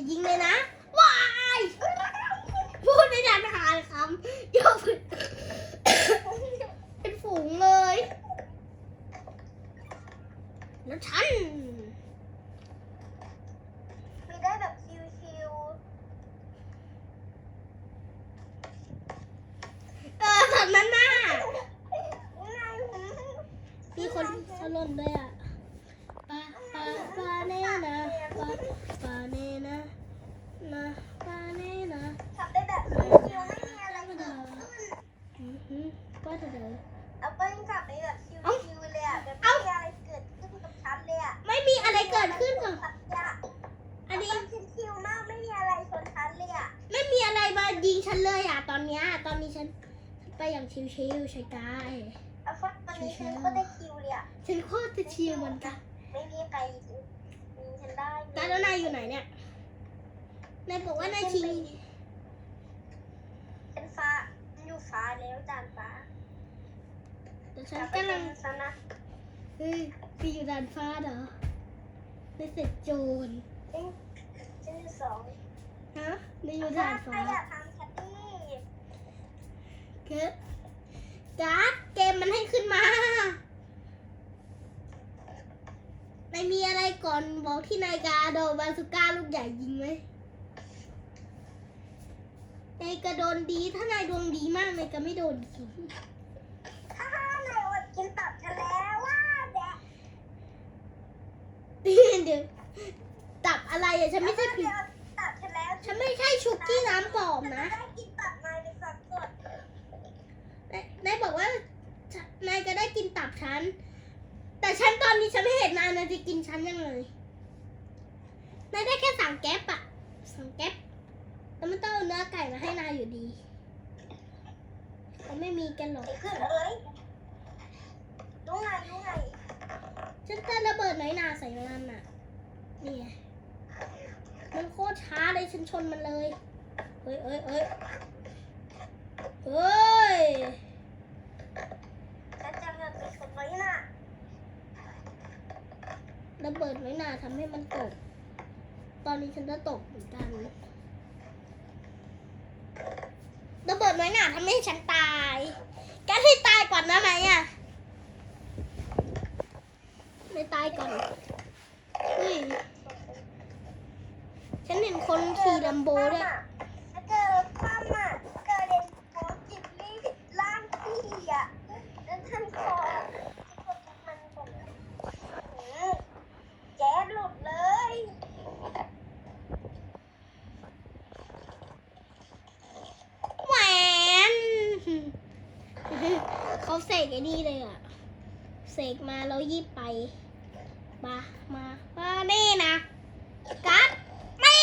จะยิงเลยนะว้ายพูดไม่ทันหาคำยกเป็นฝูงเลย แล้วฉันมีได้แบบชิวเออแบบนั้นน่ะๆนายมีคนสลนด้วยอะปาปาปาเน่นะ ปาปาเน่นะนะปาเน่นะทำได้แบบชิวๆไม่มีอะไรเกิดขึ้นอือหือว่าจะเดินเอาเปิ้ลกลับไปแบบชิวๆเลยอะแบบไม่มีอะไรเกิดขึ้นกับฉันเลยอะไม่มีอะไรเกิดขึ้นกับสัตยะอันนี้เปิ้ลชิวๆมากไม่มีอะไรชนฉันเลยอะไม่มีอะไรมายิงฉันเลยอะตอนเนี้ยตอนนี้ฉันไปอย่างชิวๆใช่กายแล้วก็ตอนนี้ฉันก็ได้คิวเลยอะฉันโคตรจะชิวเหมือนกันไม่มีใครมีฉัน ได้ตาแล้วนายอยู่ไหนเนี่ย นายบอกว่านายชิงฉันฟ้าฉันอยู่ฟ้าแล้วจานฟ้าแต่ฉันกลับไปกำลังเป็นฉันนะเฮ้ยไปอยู่ด่านฟ้าเหรอในเสร็จโจรฉันฉันอยู่สองฮะในอยู่ถ้าด่านใครฟ้าอยากทำแคทตี้เกิดการ์ดเกมมันให้ขึ้นมา นายมีอะไรก่อนบอกที่นายกาโดนบาสุก้าลูกใหญ่ยิงไหมนายกระโดนดีถ้านายดวงดีมากนายก็ไม่โดนยิงฮ่าฮ่านายอดกินตับฉันแล้วว่าแดะเดี๋ยวตับอะไรอะฉันไม่ใช่ผิดนายอดตับฉันแล้วฉันไม่ใช่ชุกกี้น้ำปลอมนะฉัได้กินตับนายเป็นสัตว์สดนายนายบอกว่าฉนนายจะได้กินตับฉัน แต่ฉันตอนนี้ฉันไม่เห็นนายนายจะกินฉันยังเลยนายได้แค่สั่งแก๊ปอะสั่งแก๊ปแล้วมันต้องเอาเนื้อไก่มาให้นายอยู่ดีเขาไม่มีกันหรอก ไอ้ขึ้นเลยรู้ไงรู้ไงฉันจะระเบิดน้อยนาใส่มันอะนี่ไงมันโคตรช้าเลยฉันชนมันเลย เฮ้ยเอ้ยเอ้ยเฮ้ย ฉันจะเลือกไปชนไว้น่ะ ระเบิดน้อยนาทำให้มันตก ตอนนี้ฉันจะตกเหมือนกันระเบิดน้อยหนาทำให้ฉันตายแกให้ตายก่อนนะไหมอะไม่ตายก่อนเฮ้ยฉันเห็นคนขี่ลัมโบด้วย ถ้าเจอป้าม่ะเกิดเด่นโป๊จิบลี่ล่างพี่อะแล้วท่านคอที่กดมันผมหือแก๊สหลุดเลย แหวน เขาเสกไอ้นี่เลยอะ เสกมาแล้วยีบไป มามามานี่นะกัดไม่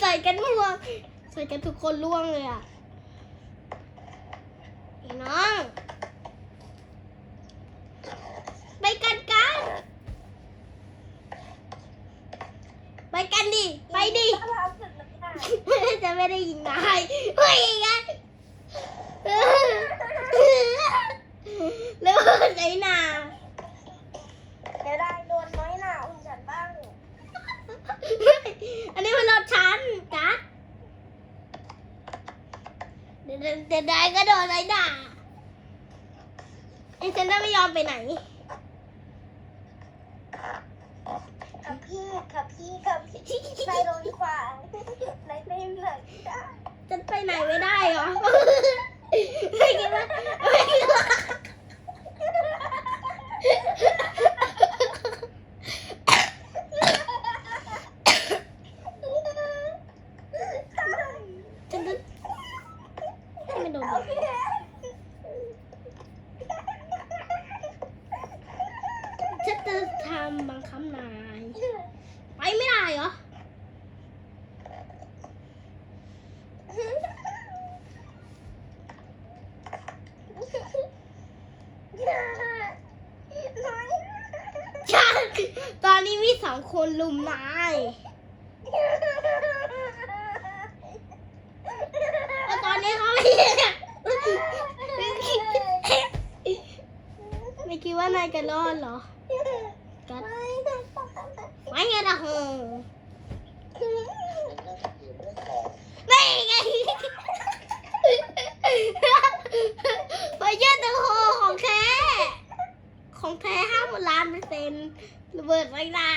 ใส่กันล่วง ใส่กันทุกคนล่วงเลยอะไอ้น้อง ไปกันกัน ไปกันดิ ไปดิ ถ้าเราสึกมัน ไม่ได้จะไม่ได้ยิงนายเฮ้ยกันแล้วไอ้นาเดี๋ยวได้โดนน้อยหนาอุ่นฉันบ้าง อันนี้มันรถฉันกัดเดี๋ยวเดี๋ยวเดี๋ยวได้ก็โดนไอ้ด่าไอ้ฉันจะไม่ยอมไปไหน กับ พี่กับพี่กับพี่นายโดนขวางนายไม่เหลือได้จะไปไหนไม่ได้เหรอ ไม่คิดว่าไม่คิดว่าฉันจะให้มันโดน เอา ดิ พี่ ฉันจะทำบังคับนาย ไปไม่ได้เหรอ ฉัน ตอนนี้มีสองคนลุมนายแล้วตอนนี้เขาไม่ไม่คิดว่านายจะรอดเหรอกัดไม่ได้ปะไม่ไงล่ะโหคือไม่ไงไปเยื่อตัวโหของแท้ ของแท้ห้าหมด ล้านเปอร์เซ็นต์ระเบิดไว้ล่ะ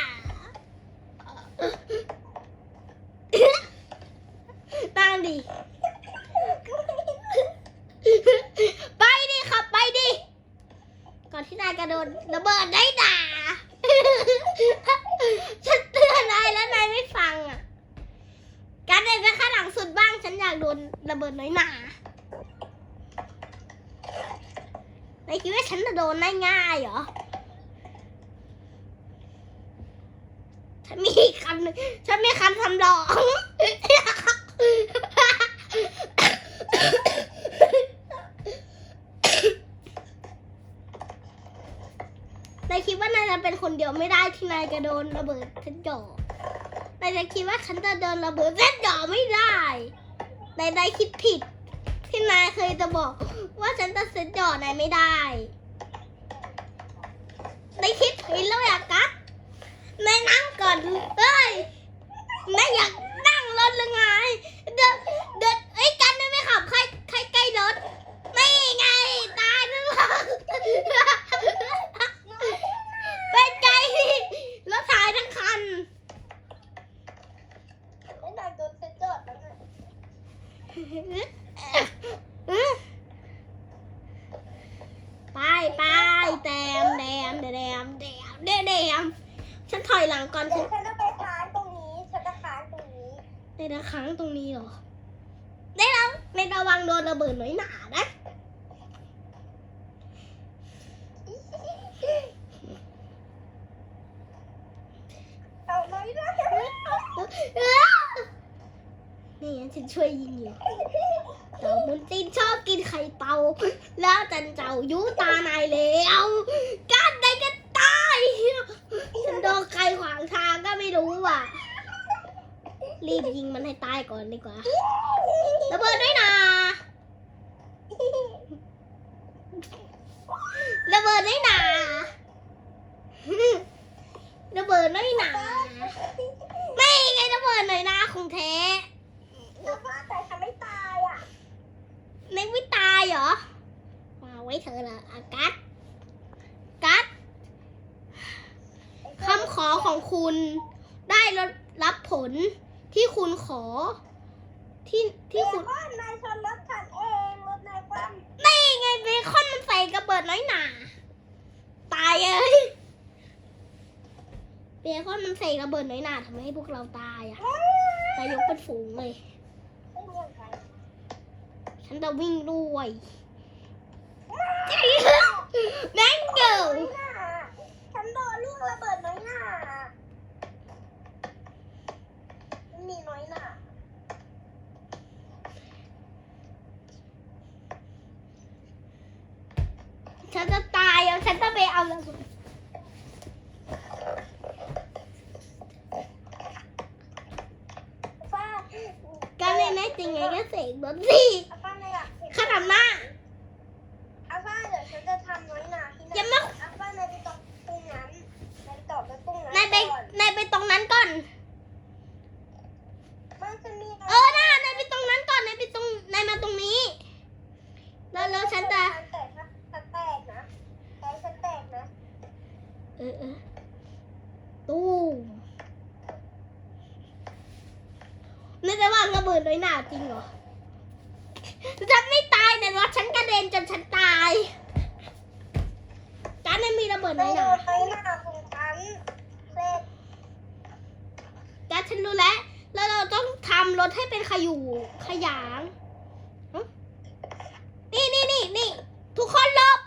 ตั้งดิ ไปดิขับไปดิ ก่อนที่นายกระโดดระเบิดได้ด่า ฉันเตือนนายแล้วนายไม่ฟังอะ การเดินไปข้างหลังสุดบ้างฉันอยากโดนระเบิดน้อยหนานายคิดว่าฉันจะโดนได้ง่ายเหรอ ฉันมีคันฉันมีคันสำรองนายคิดว่านายจะเป็นคนเดียวไม่ได้ที่นายจะโดนระเบิดเส้นหยอนายจะคิดว่าฉันจะโดนระเบิดเส้นหยอไม่ได้นายนายคิดผิด ที่นายเคยจะบอกว่าฉันจะเส้นหยอนายไม่ได้นายคิดผิดแล้วอยากกัด นายนั่งก่อนเฮ้ยไม่อยากนั่งรถหรือไง เดินเดินไอ้ยกันได้ไหมขับใครใครใกล้รถ ไม่ไงตายนึกว่า เป็นไงรถถ่ายทั้งคัน ไม่ได้โดนเซ็ตจอดแล้วไง ไปไปแดมแดมแดมแดมแดมแดมแดมฉันถอยหลังก่อน เดี๋ คุ ยว ณ ฉันจะไปค้างตรงนี้ ฉันจะค้างตรงนี้ ในระครั้งตรงนี้เหรอ ได้แล้วในระวังโดนระเบิดหน่อยหนานะ เอาน้อยนะ นี่งั้น ฉันช่วยยิงอยู่เต่ามุนตีนชอบกินไข่เต่าแล้วจันเจ้ายุตานายแล้วกันใดก็ตายฉันโดนใครขวางทางก็ไม่รู้อะ รีบยิงมันให้ตายก่อนดีกว่าระเบิดด้วยนะระเบิดด้วยนะระเบิดด้วยนะไม่ไงระเบิดหน่อยนะของแท้ แล้วว่าแต่ฉันไม่ตายอะเน็กไม่ตายเหรอมาไว้เธอละอากัสกัสคำขอของคุณได้รับผลที่คุณขอ ที่ที่คุณเบคอนนายชนรถฉันเองรถนายคว่ไม่ไงเบคอนมันใส่กระเบิดน้อยหนาตายเอ้ยเบคอนมันใส่ระเบิดน้อยหนาทำให้พวกเราตายอะำตายยกเป็นฝูงเลย ฉันจะวิ่งด้วยแมงเกิลน้อยหน่าฉันโดนลูกระเบิดน้อยหน่าไม่มีน้อยหน่าฉันจะตายแล้วฉันจะไปเอาระเบิด ฟ้า การเล่นได้จริงไง ก็เสกรถสิอาฟ้าในอยากเห็นขนาดหน้า อาฟ้าเดี๋ยวฉันจะทำน้อยหน่าที่ไหนอย่ามา อาฟ้านายไปตอกตรงนั้นนายไปตอกไปตรงนั้นนายไปก่อนนายไปตรงนั้นก่อน มันจะมีเออน่านายไปตรงนั้นก่อนนายไปตรงนายมาตรงนี้ แล้วแล้วฉันจะ แตกนะฉันแตกนะแตกฉันแตกนะเออเออตู้มนายจะวางระเบิดน้อยหนาจริงเหรอ ฉันไม่ตายแต่รถฉันกระเด็นจนฉันตายการ นายมีระเบิดไม่น้อยหนานน้อยหน่าของฉันเสร็จการฉันรู้แล้ว แล้วเราต้องทำรถให้เป็นขยูขยางนี่นี่นี่นี่ทุกคนลบ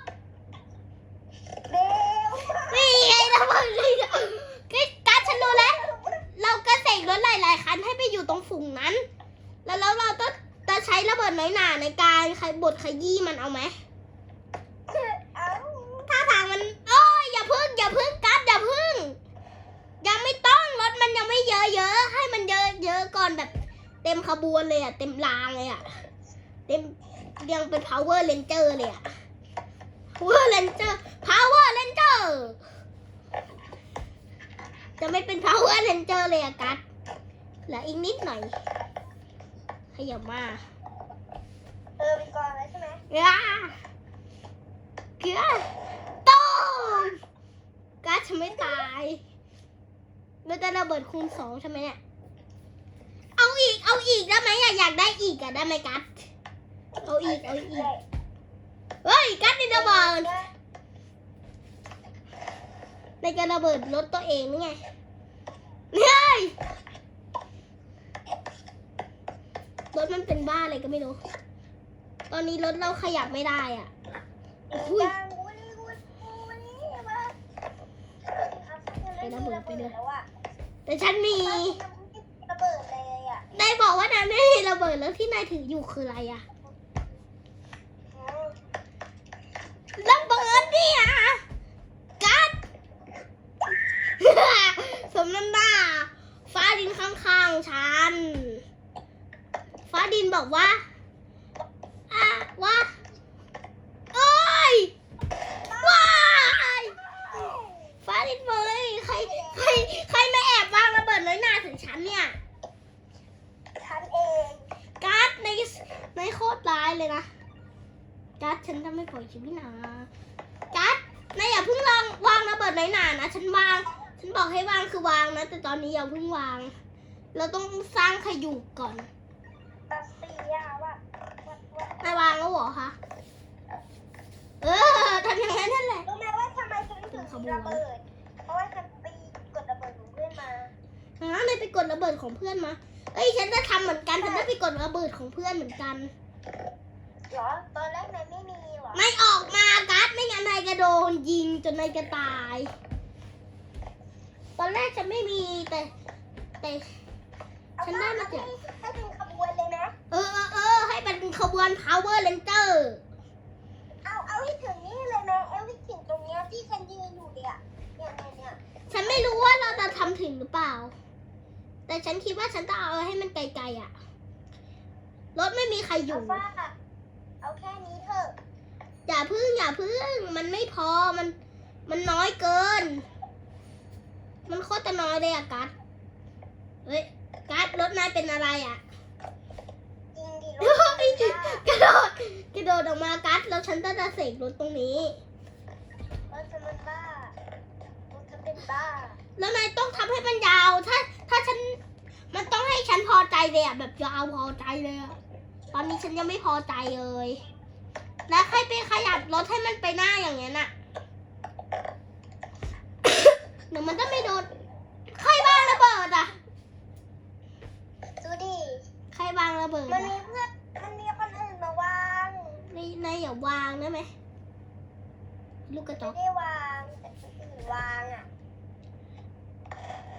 นี่ไงระเบิดเลยการฉันรู้แล้ว เราก็เสกรถหลายๆคันให้ไปอยู่ตรงฝูงนั้น แล้วแล้วเราต้องจะใช้ระเบิดน้อยหนาในการบดขยี้มันเอาไหม ต็มขบวนเลยอะ เต็มรางเลยอะ เต็มเรียงเป็น power ranger เลยอะ power ranger power ranger จะไม่เป็น power ranger เลยอะกัดเหลืออีกนิดหน่อย ขยับมาเออเป็นอนแล้ใช่ไหมเกลือเกือต้มกัดจะไม่ตายมันจะระเบิดคูณสองใช่ไหมเนี่ย เอาอีก เอาอีกได้ไหมอะอยากได้อีกอะได้ไหมกัสเอาอีก เอาอีก เฮ้ย กัสนี่ระเบิดในการระเบิดรถตัวเองนี่ไง เฮ้ย รถมันเป็นบ้าอะไรก็ไม่รู้ ตอนนี้รถเราขยับไม่ได้อะอุ้ยดังวุ้นวุ้นวุ้นมาไประเบิดไปเลยแล้วอะแต่ฉันมี บอกว่านายไม่มีระเบิดแล้วที่นายถืออยู่คืออะไรอะระเบิดเนี่ยกัดสมน้ำหน้าฟ้าดินข้างๆฉัน ฟ้าดินบอกว่าอะว่าเอ้ยว้ายฟ้าดินเมยใครใครใครมาแอบวางระเบิดน้อยหนาถึงฉันเนี่ย ฉันเอง กัดในในโคตรร้าย เลยนะกัดฉันจะไม่ปล่อยชีวิตนะกัดนายอย่าเพิ่งลองวางระเบิดน้อยหนานะ ฉันวาง ฉันบอกให้วางคือวางนะ แต่ตอนนี้อย่าเพิ่งวาง เราต้องสร้างขยุกก่อนตัดสีอะว่าว่าว่านายวางแล้วเหรอคะ เออทำอย่างนั้นนั่นแหละรู้ไหมว่าทำไมฉันถึงระเบิด เพราะว่าฉันไปกดระเบิดของเพื่อนมาฮะนายไปกดระเบิดของเพื่อนมา เอ้ยฉันจะทำเหมือนกัน ฉันจะไปกดระเบิดของเพื่อนเหมือนกัน เหรอตอนแรกนายไม่มีเหรอไม่ออกมากัดไม่งั้นนายจะโดนยิงจนนายจะตาย ตอนแรกฉันไม่มีแต่แต่ฉันได้มาจากให้เป็นขบวนเลยนะเออเออเออให้เป็นขบวน power ranger เอาเอาให้ถึงนี่เลยนะเอาให้ถึงตรงเนี้ยที่ฉันยืนอยู่เนี่ยเนี่ยเนี่ยเนี่ยฉันไม่รู้ว่าเราจะทำถึงหรือเปล่า แต่ฉันคิดว่าฉันจะเอาให้มันไกลๆอะรถไม่มีใครอเอายู่ฟ้า เอาแค่นี้เถอะ อย่าพึ่งอย่าพึ่ง มันไม่พอมัน มันน้อยเกิน มันโคตรจะน้อยเลยอะกัสเฮ้ยกัสรถนายเป็นอะไรอะจริงดิเฮ้ยกระโดดกระโดดออกมากัสแล้วฉันจะจะเสกรถตรงนี้ รถจะมันบ้ารถจะเป็นบ้า แล้วนายต้องทำให้มันยาว ถ้า ถ้าฉัน มันต้องให้ฉันพอใจเลยอะแบบยาวพอใจเลยอะ ตอนนี้ฉันยังไม่พอใจเลย แล้วใครไปขยับรถให้มันไปหน้าอย่างนี้ยน่ะเดี๋ยวมันจะไม่โดนใครวางระเบิดอะดูดิใครวางระเบิดมันอะมีเพื่อนมันมีคนอื่นมาวางนายนายอย่าวางได้ไหมลูกกระจไม่อกได้วางแต่คนอื่นวางอะ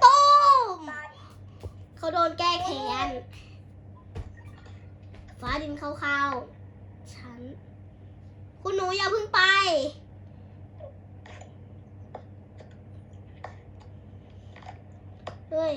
ตุ้มตายเขาโดนแก้แค้น ฟ้าดินเข้าๆฉัน คุณหนูอย่าเพิ่งไป เฮ้ย